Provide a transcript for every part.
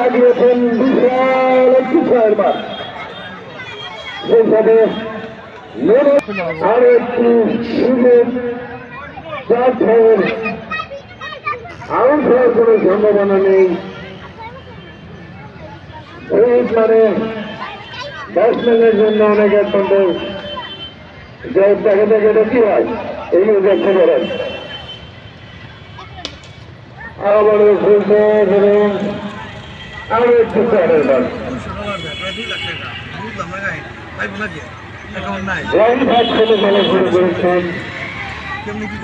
আগিয়েছেন বিশাল একটি ছয়ের মাঠ সেই সাথে আর একটি সুযোগ চার ছয়ের আউট সম্ভাবনা নেই ব্যাটসম্যানের জন্য অনেক অ্যাডভান্টেজ যে দেখে এটা কি হয় এইগুলো দেখতে পারেন আবার সুন্দর এবং আরও একটু চারের বার। দুশো টাকার ব্যাগ প্রায় দুই লাখ টাকা বুঝলাম না গাই পাইবো নাকি অ্যাকাউন্ট নাই ওয়ান ভাগ খেলে খেলা শুরু করেছেন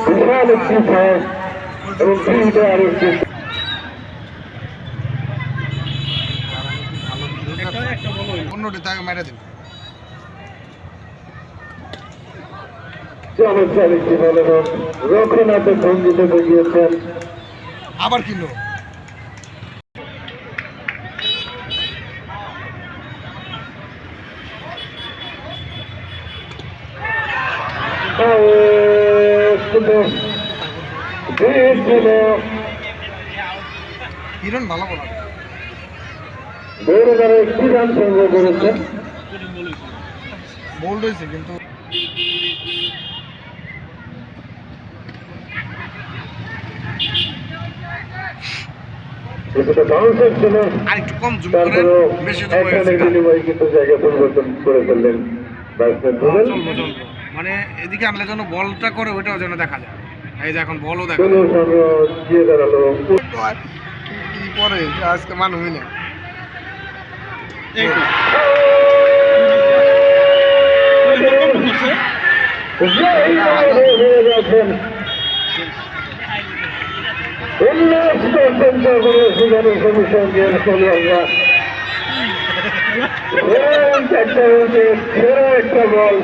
বিশাল একটি ছয় এবং তিনটে আর একটি অন্যটি তাকে মেরে দেবে চমৎকার একটি বল রক্ষণাতে ভঙ্গিতে বেরিয়েছেন। আবার কিনলো। হিরণ ভালো বলা। দৌড়ে একটি রান সংগ্রহ করেছেন। বোল্ড হয়েছে কিন্তু। আর একটু কম জুম করে তারপরেও বেশি তো হয়ে গেছে কিন্তু জায়গা পরিবর্তন করে ফেললেন মানে এদিকে আনলে যেন বলটা করে ওইটাও যেন দেখা যায়। এই যে এখন বলও দেখা কি পরে আজকে মানুষই না হয়ে উল্লাস করছেন যখন সেখানে কমিশন আমরা একটা একটা বল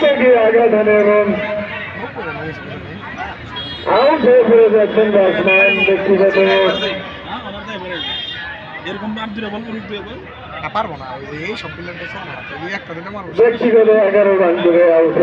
থেকে আঘাত হানে এবং আউট হয়ে ফিরে যাচ্ছেন ব্যাটসম্যান ব্যক্তিগত ব্যক্তিগত এগারো রান করে আউট